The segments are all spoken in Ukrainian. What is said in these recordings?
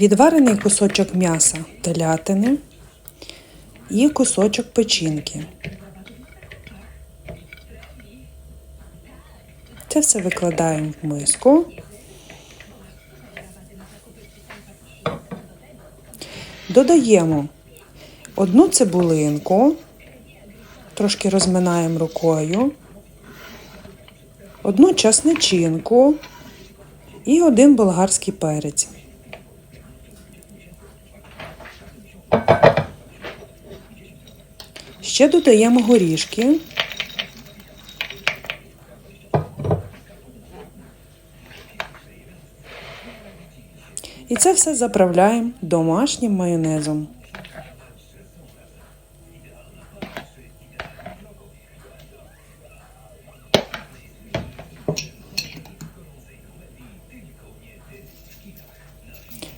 відварений кусочок м'яса телятини і кусочок печінки. Це все викладаємо в миску. Додаємо одну цибулинку, трошки розминаємо рукою, одну часничинку і один болгарський перець. Ще додаємо горішки. І це все заправляємо домашнім майонезом.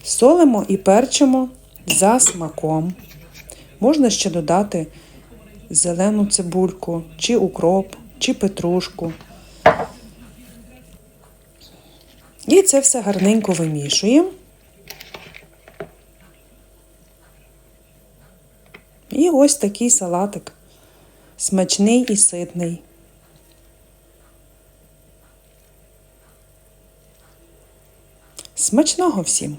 Солимо і перчимо за смаком. Можна ще додати зелену цибульку, чи укроп, чи петрушку. І це все гарненько вимішуємо. І ось такий салатик. Смачний і ситний. Смачного всім!